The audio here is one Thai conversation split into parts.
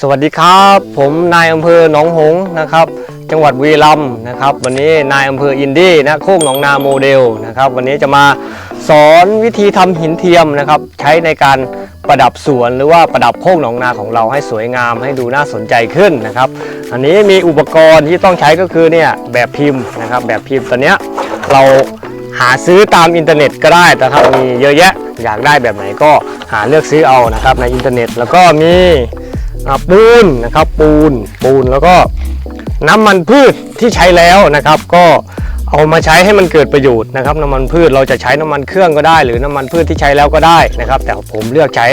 สวัสดีครับ ผมนายอำเภอหนองหงส์นะครับ จังหวัดบุรีรัมย์นะครับ วันนี้นายอำเภออินดี้นะโคกหนองนาโมเดลนะครับ วันนี้จะมาสอนวิธีทำหินเทียมนะครับ ใช้ในการประดับสวนหรือว่าประดับโคกหนองนาของเราให้สวยงามให้ดูน่าสนใจขึ้นนะครับ อันนี้มีอุปกรณ์ที่ต้องใช้ก็คือเนี่ยแบบพิมพ์นะครับ แบบพิมพ์ตัวเนี้ยเราหาซื้อตามอินเทอร์เน็ตก็ได้นะครับมีเยอะแยะอยากได้แบบไหนก็หาเลือกซื้อเอานะครับในอินเทอร์เน็ต แล้วก็มี ปูนนะครับปูนปูนแล้วก็น้ำมันพืชที่ใช้แล้วนะครับ ก็เอามาใช้ให้มันเกิดประโยชน์นะครับน้ำมันพืชเราจะใช้น้ำมันเครื่องก็ได้ หรือน้ำมันพืชที่ใช้แล้วก็ได้นะครับ แต่ผมเลือกใช้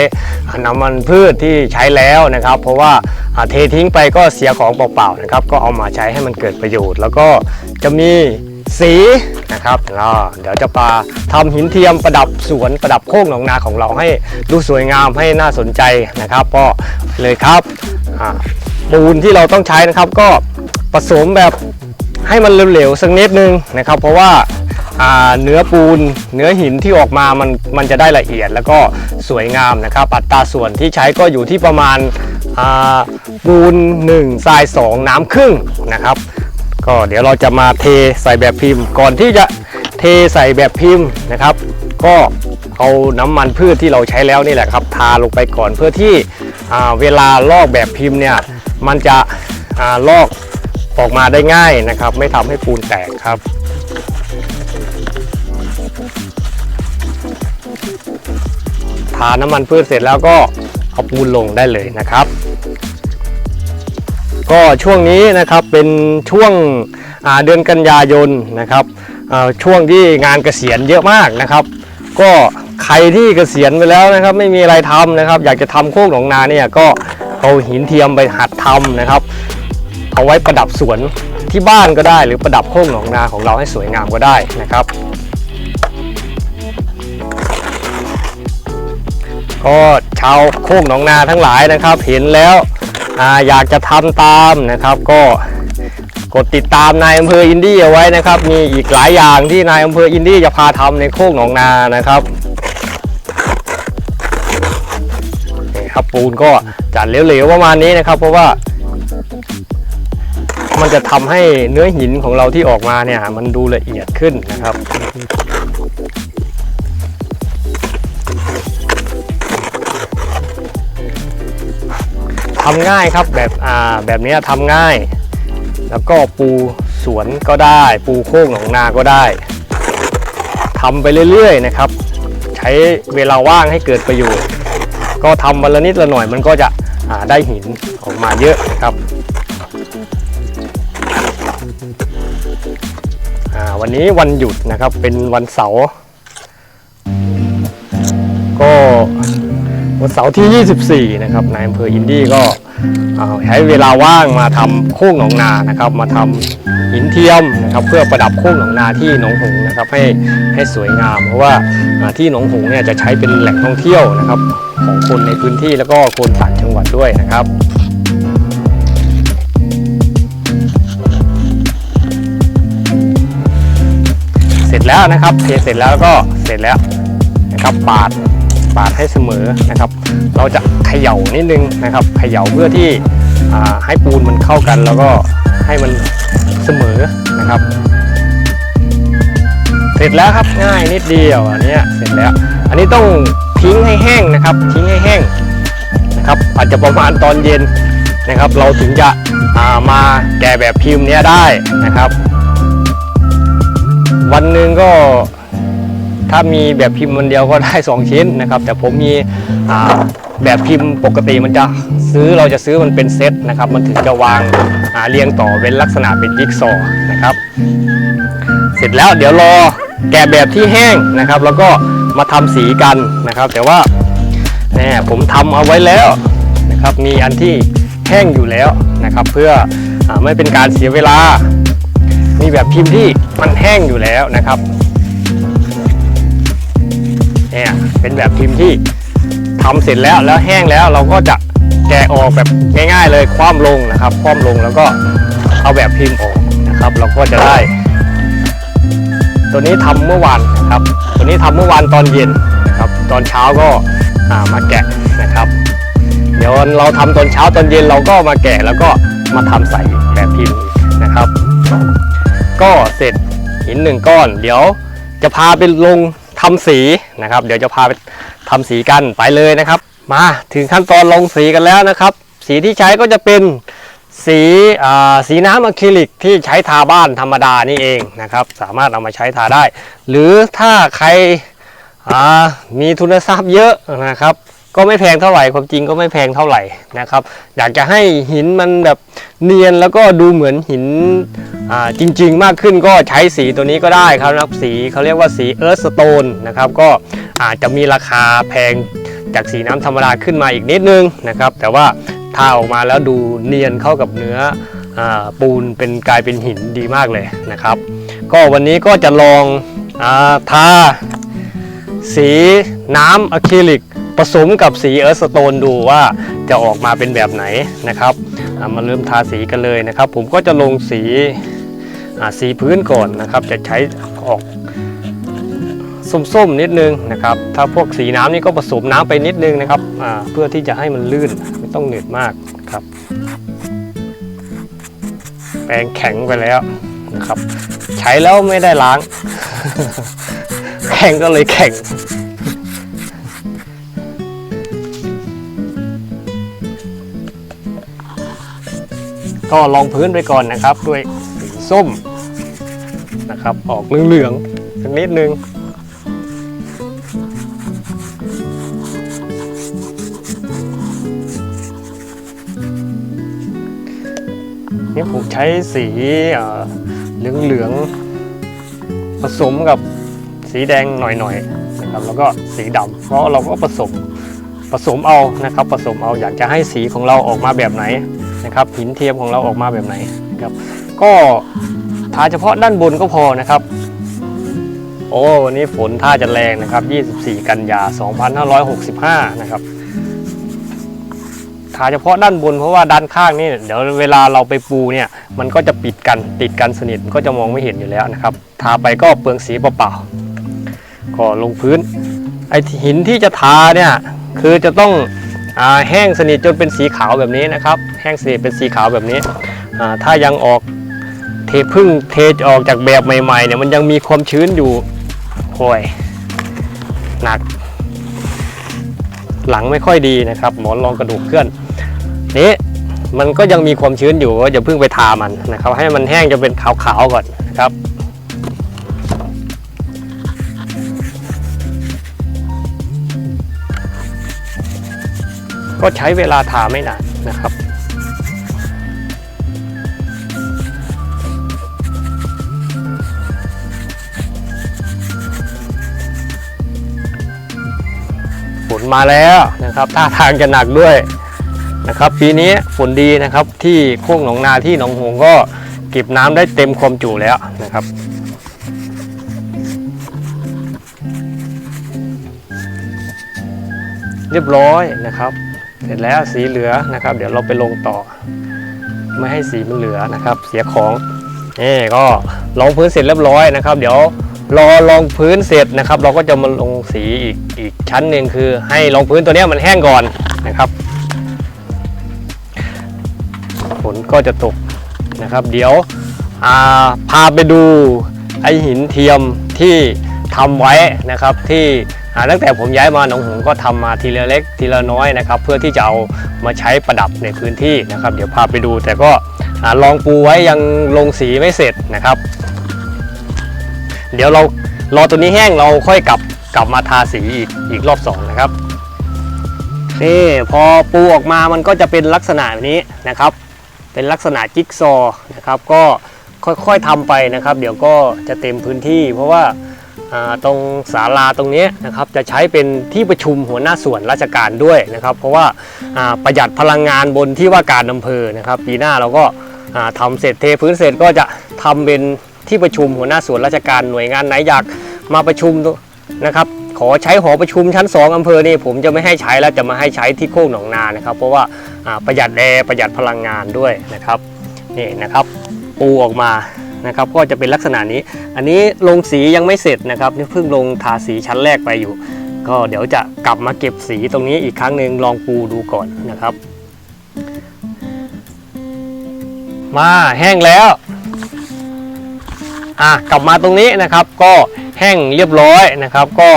น้ำมันพืชที่ใช้แล้วนะครับ เพราะว่าอ่าเททิ้งไปก็เสียของเปล่าๆนะครับ ก็เอามาใช้ให้มันเกิดประโยชน์ แล้วก็จะมี สีนะครับอ่าเดี๋ยวจะปาทำหินเทียมประดับสวนประดับโคกหนองนาของเราให้ดูสวยงามให้น่าสนใจนะครับก็เลยครับปูนที่เราต้องใช้นะครับก็ผสมแบบให้มันเหลวๆสักนิดนึงนะครับ เพราะว่าอ่าเนื้อปูนเนื้อหินที่ออกมามันมันจะได้ละเอียดแล้วก็สวยงามนะครับอัตราส่วนที่ใช้ก็อยู่ที่ประมาณปูน1ทราย2 น้ำครึ่งนะครับ ก็เดี๋ยวเราจะมาเทใส่แบบพิมพ์ ก่อนที่จะเทใส่แบบพิมพ์นะครับ ก็เอาน้ำมันพืชที่เราใช้แล้วนี่แหละครับ ทาลงไปก่อนเพื่อที่เวลาลอกแบบพิมพ์เนี่ยมันจะอลอกออกมาได้ง่ายนะครับ ไม่ทำให้ปูนแตกครับทาน้ำมันพืชเสร็จแล้วก็เอาปูนลงได้เลยนะครับ ก็ช่วงนี้นะครับเป็นช่วงเดือนกันยายนนะครับช่วงที่งานเกษียณเยอะมากนะครับ ก็ใครที่เกษียณไปแล้วนะครับไม่มีอะไรทำนะครับ อยากจะทำโคกหนองนาเนี่ยก็เอาหินเทียมไปหัดทำนะครับ เอาไว้ประดับสวนที่บ้านก็ได้ หรือประดับโคกหนองนาของเราให้สวยงามก็ได้นะครับก็ชาวโคกหนองนาทั้งหลายนะครับ เห็นแล้ว อยากจะทำตามนะครับก็กดติดตามนายอำเภออินดี้เอาไว้นะครับ มีอีกหลายอย่างที่นายอำเภออินดี้จะพาทำในโคกหนองนานะครับนี่ครับปูนก็จะเหลวๆประมาณนี้นะครับ เพราะว่า มันจะทำให้เนื้อหินของเราที่ออกมาเนี่ย มันดูละเอียดขึ้นนะครับ ทำง่ายครับแบบอ่าแบบนี้ทำง่าย แล้วก็ปูสวนก็ได้ ปูโค้งหนองนาก็ได้ทำไปเรื่อยๆนะครับ ใช้เวลาว่างให้เกิดประโยชน์ ก็ทำวันละนิดละหน่อยมันก็จะอ่าได้หินออกมาเยอะนะครับอ่าวันนี้วันหยุดนะครับเป็นวันเสาร์ก็ วันเสาร์ที่ 24 นะครับนายอำเภออินดี้ก็ใช้เวลาว่างมาทำโค้งหนองนานะครับ มาทำหินเทียมนะครับเพื่อประดับโค้งหนองนาที่หนองหงนะครับให้ให้สวยงาม เพราะว่าที่หนองหงเนี่ยจะใช้เป็นแหล่งท่องเที่ยวนะครับของคนในพื้นที่แล้วก็คนต่างจังหวัดด้วยนะครับเสร็จแล้วนะครับเทเสร็จแล้วก็เสร็จแล้วนะครับปาด ปาดให้เสมอนะครับ เราจะเขย่านิดนึงนะครับเขย่าเพื่อที่ให้ปูนมันเข้ากัน แล้วก็ให้มันเสมอนะครับ เสร็จแล้วครับง่ายนิดเดียวอันนี้เสร็จแล้ว อันนี้ต้องทิ้งให้แห้งนะครับทิ้งให้แห้งนะครับ อาจจะประมาณตอนเย็นนะครับ เราถึงจะามาแกะแบบพิมพ์เนี้ยได้นะครับ วันหนึ่งก็ ถ้ามีแบบพิมพ์วันเดียวก็ได้ 2 ชิ้นนะครับ แต่ผมมีแบบพิมพ์ปกติมันจะซื้อเราจะซื้อมันเป็นเซตนะครับ มันถึงจะวางาเรียงต่อเป็นลักษณะเป็นจิ๊กซอนะครับ เสร็จแล้วเดี๋ยวรอแกะแบบที่แห้งนะครับ แล้วก็มาทำสีกันนะครับ แต่ว่าแน่ผมทำเอาไว้แล้วนะครับ มีอันที่แห้งอยู่แล้วนะครับ เพื่ออไม่เป็นการเสียเวลา มีแบบพิมพ์ที่มันแห้งอยู่แล้วนะครับ เนี่ยเป็นแบบพิมพ์ที่ทำเสร็จแล้วแล้วแห้งแล้วเราก็จะแกะออกแบบง่ายๆ เลยคว่ำลงนะครับคว่ำลงแล้วก็เอาแบบพิมพ์ออกนะครับ เราก็จะได้ ตัวนี้ทำเมื่อวานนะครับ ตัวนี้ทำเมื่อวานตอนเย็นนะครับ ตอนเช้าก็ามาแกะนะครับ เดี๋ยวเราทำตอนเช้าตอนเย็นเราก็มาแกะแล้วก็มาทำใส่แบบพิมพ์นะครับ ก็เสร็จหินหนึ่งก้อน เดี๋ยวจะพาไปลง ทำสีนะครับ เดี๋ยวจะพาไปทำสีกันไปเลยนะครับ มาถึงขั้นตอนลงสีกันแล้วนะครับ สีที่ใช้ก็จะเป็นสีสีน้ำอะคริลิกที่ใช้ทาบ้านธรรมดานี่เองนะครับ สามารถเอามาใช้ทาได้ หรือถ้าใครมีทุนทรัพย์เยอะนะครับ ก็ไม่แพงเท่าไหร่ความจริงก็ไม่แพงเท่าไหร่นะครับ อยากจะให้หินมันแบบเนียนแล้วก็ดูเหมือนหินอ่าจริง ๆ มากขึ้นก็ใช้สีตัวนี้ก็ได้ครับนะครับสีเขาเรียกว่าสีเอิร์ธสโตนนะครับก็อาจจะมีราคาแพงจากสีน้ำธรรมดาขึ้นมาอีกนิดนึงนะครับ แต่ว่าทาออกมาแล้วดูเนียนเข้ากับเนื้ออาปูนเป็นกลายเป็นหินดีมากเลยนะครับ ก็วันนี้ก็จะลองอาทาสีน้ำอะคริลิก ผสมกับสีเอิร์ธสโตนดูว่าจะออกมาเป็นแบบไหนนะครับามาเริ่มทาสีกันเลยนะครับ ผมก็จะลงสีสีพื้นก่อนนะครับ จะใช้ออกส้มๆนิดนึงนะครับ ถ้าพวกสีน้ำนี่ก็ผสมน้ำไปนิดนึงนะครับเพื่อที่จะให้มันลื่นไม่ต้องเหนืดมากครับ แปรงแข็งไปแล้วนะครับ ใช้แล้วไม่ได้ล้าง แข็งก็เลยแข็ง ก็ลองพื้นไปก่อนนะครับ ด้วยสีส้มนะครับ ออกเหลืองๆสักนิดนึงนี่ผมใช้สีเอ่อเหลืองๆผสมกับสีแดงหน่อยๆนะครับแล้วก็สีดำเพราะเราก็ผสมผสมเอานะครับ ผสมเอาอยากจะให้สีของเราออกมาแบบไหน นะครับหินเทียมของเราออกมาแบบไหนนะครับ ก็ทาเฉพาะด้านบนก็พอนะครับ โอ้วันนี้ฝนท่าจะแรงนะครับ 24 กันยา 2565 นะครับทาเฉพาะด้านบนเพราะว่าด้านข้างนี่เดี๋ยวเวลาเราไปปูเนี่ยมันก็จะปิดกันติดกันสนิทมันก็จะมองไม่เห็นอยู่แล้วนะครับ ทาไปก็เปลืองสีเปล่าๆก็ลงพื้นไอหินที่จะทาเนี่ยคือจะต้อง แห้งสนิทจนเป็นสีขาวแบบนี้นะครับ แห้งสนิทเป็นสีขาวแบบนี้ ถ้ายังออกเทพึ่งเทออกจากแบบใหม่ๆเนี่ยมันยังมีความชื้นอยู่โอยหนัก หลังไม่ค่อยดีนะครับ หมอนรองกระดูกเคลื่อนนี้มันก็ยังมีความชื้นอยู่ก็อย่าเพิ่งไปทามันนะครับ ให้มันแห้งจะเป็นขาวๆก่อนนะครับ ก็ใช้เวลาทาไม่นานนะครับ ฝนมาแล้วนะครับท่าทางจะหนักด้วยนะครับ ปีนี้ฝนดีนะครับที่โค้งหนองนาที่หนองหงก็เก็บน้ำได้เต็มความจุแล้วนะครับเรียบร้อยนะครับ เสร็จแล้วสีเหลือนะครับ เดี๋ยวเราไปลงต่อ ไม่ให้สีมันเหลือนะครับ เสียของนี่ก็ลองพื้นเสร็จเรียบร้อยนะครับ เดี๋ยวรอลองพื้นเสร็จนะครับ เราก็จะมาลงสีอีกอีกชั้นหนึ่งคือ ให้รองพื้นตัวนี้มันแห้งก่อนนะครับฝนก็จะตกนะครับ เดี๋ยวาพาไปดูไอหินเทียมที่ทำไว้นะครับที่ ตั้งแต่ผมย้ายมาหนองหงส์ก็ทำมาทีละเล็กทีละน้อยนะครับ เพื่อที่จะเอามาใช้ประดับในพื้นที่นะครับ เดี๋ยวพาไปดูแต่ก็ลองปูไว้ยังลงสีไม่เสร็จนะครับ เดี๋ยวเรารอตัวนี้แห้งเราค่อยกลับกลับมาทาสีอีกอีกรอบสองนะครับนี่พอปูออกมามันก็จะเป็นลักษณะแบบนี้นะครับ เป็นลักษณะจิ๊กซอว์นะครับ ก็ค่อยๆทำไปนะครับ เดี๋ยวก็จะเต็มพื้นที่ เพราะว่า ตรงศาลาตรงนี้นะครับจะใช้เป็นที่ประชุมหัวหน้าส่วนราชการด้วยนะครับ เพราะว่าประหยัดพลังงานบนที่ว่าการอำเภอนะครับ ปีหน้าเราก็อ่าทำเสร็จเทพื้นเสร็จก็จะทำเป็นที่ประชุมหัวหน้าส่วนราชการหน่วยงานไหนอยากมาประชุมนะครับขอใช้หอประชุมชั้น 2อำเภอนี่ผมจะไม่ให้ใช้แล้วจะมาให้ใช้ที่โคกหนองนานะครับ เพราะว่าอ่าประหยัดแอร์ประหยัดพลังงานด้วยนะครับนี่นะครับปูออกมา นะครับก็จะเป็นลักษณะนี้ อันนี้ลงสียังไม่เสร็จนะครับนี่เพิ่งลงทาสีชั้นแรกไปอยู่ ก็เดี๋ยวจะกลับมาเก็บสีตรงนี้อีกครั้งหนึ่งลองปูดูก่อนนะครับ มาแห้งแล้วอะกลับมาตรงนี้นะครับก็แห้งเรียบร้อยนะครับ ก็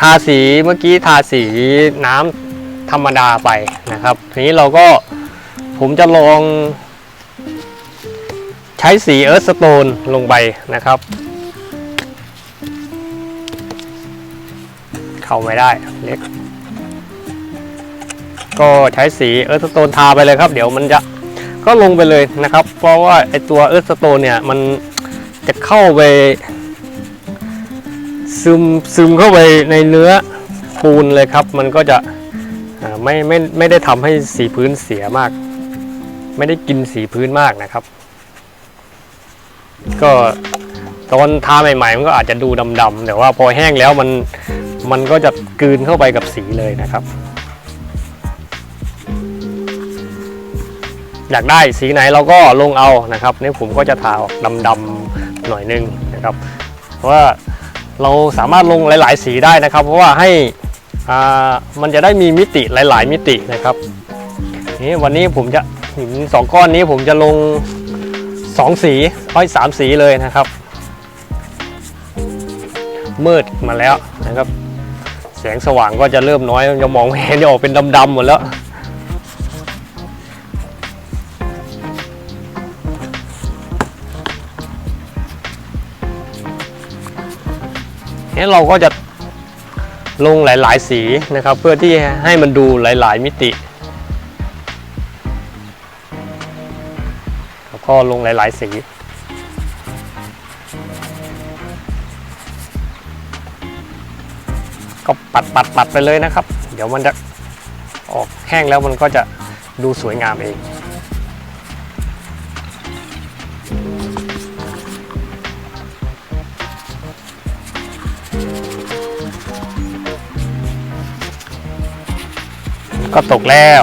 ทาสีเมื่อกี้ทาสีน้ำธรรมดาไปนะครับ ทีนี้เราก็ผมจะลอง ช้สีเอิร์ธสโตนลงไปนะครับ เข้าไม่ได้เล็ก ก็ใช้สีเอิร์ธสโตนทาไปเลยครับ เดี๋ยวมันจะก็ลงไปเลยนะครับ เพราะว่าไอตัวเอิร์ธสโตนเนี่ยมันจะเข้าไป ซึมซึมเข้าไปในเนื้อปูนเลยครับ มันก็จะไม่ไม่ไม่ได้ทำให้สีพื้นเสียมาก ไม่ได้กินสีพื้นมากนะครับ ก็ตอนทาใหม่ๆมันก็อาจจะดูดำๆแต่ว่าพอแห้งแล้วมันมันก็จะกลืนเข้าไปกับสีเลยนะครับ อยากได้สีไหนเราก็ลงเอานะครับนี่ผมก็จะทาออกดำๆหน่อยนึงนะครับ เพราะว่าเราสามารถลงหลาย ๆ สีได้นะครับ เพราะว่าให้อ่ามันจะได้มีมิติหลาย ๆ มิตินะครับนี่วันนี้ผมจะหินสองก้อนนี้ผมจะลง สองสีห้อยสามสีเลยนะครับ มืดมาแล้วนะครับ แสงสว่างก็จะเริ่มน้อยจะมองไม่เห็นจะออกเป็นดำๆหมดแล้วนี่เราก็จะลงหลาย ๆ สีนะครับ เพื่อที่ให้มันดูหลาย ๆ มิติ ก็ลงหลาย ๆ สี ก็ปัดปัดปัดไปเลยนะครับ เดี๋ยวมันจะออกแห้งแล้วมันก็จะดูสวยงามเองก็ตกแล้ว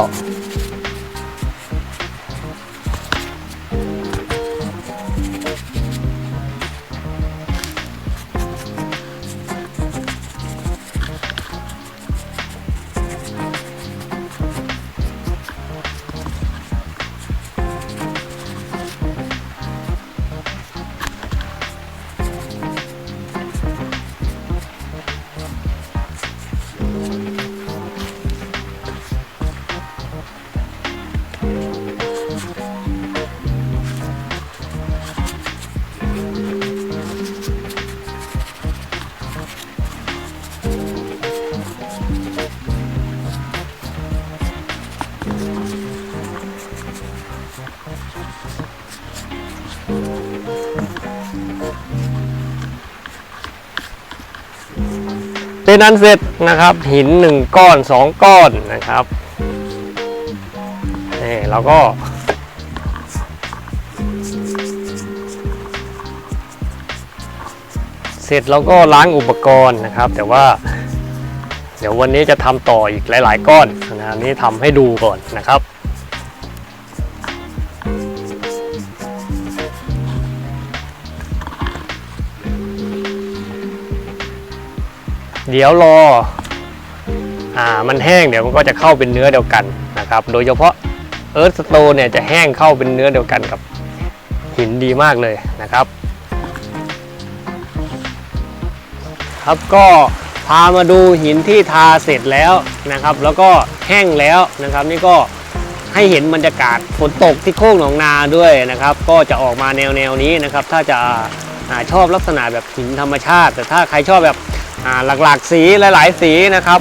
เป็นอันเสร็จนะครับ หินหนึ่งก้อนสองก้อนนะครับนี่เราก็ เสร็จเราก็ล้างอุปกรณ์นะครับ แต่ว่า เดี๋ยววันนี้จะทำต่ออีกหลาย ๆ ก้อนนะอันนี้ทำให้ดูก่อนนะครับ เดี๋ยวรออ่ามันแห้งเดี๋ยวมันก็จะเข้าเป็นเนื้อเดียวกันนะครับ โดยเฉพาะเอิร์ธสโตนเนี่ยจะแห้งเข้าเป็นเนื้อเดียวกันกับหินดีมากเลยนะครับ ครับก็พามาดูหินที่ทาเสร็จแล้วนะครับ แล้วก็แห้งแล้วนะครับ นี่ก็ให้เห็นบรรยากาศฝนตกที่โค้งหนองนาด้วยนะครับ ก็จะออกมาแนวแนวนี้นะครับ ถ้าจะอชอบลักษณะแบบหินธรรมชาติ แต่ถ้าใครชอบแบบ หลากๆสีหลาย ๆ สีนะครับ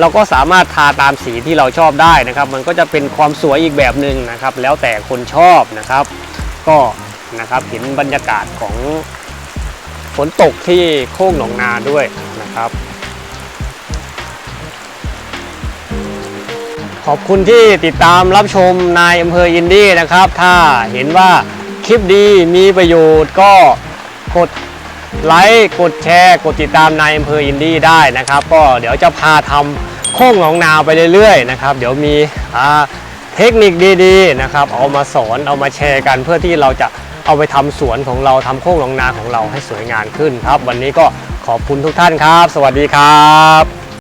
เราก็สามารถทาตามสีที่เราชอบได้นะครับ มันก็จะเป็นความสวยอีกแบบหนึ่งนะครับ แล้วแต่คนชอบนะครับ ก็นะครับเห็นบรรยากาศของฝนตกที่โค้งหนองนาด้วยนะครับขอบคุณที่ติดตามรับชมนายอำเภออินดี้นะครับ ถ้าเห็นว่าคลิปดีมีประโยชน์ก็กด ไลค์กดแชร์กดติดตามในอำเภออินดี้ได้นะครับ ก็เดี๋ยวจะพาทำโค้งหนองนาไปเรื่อยๆนะครับเดี๋ยวมีเทคนิคดีๆนะครับเอามาสอนเอามาแชร์กันเพื่อที่เราจะเอาไปทำสวนของเราทำโค้งหนองนาของเราให้สวยงามขึ้นครับ วันนี้ก็ขอบคุณทุกท่านครับ สวัสดีครับ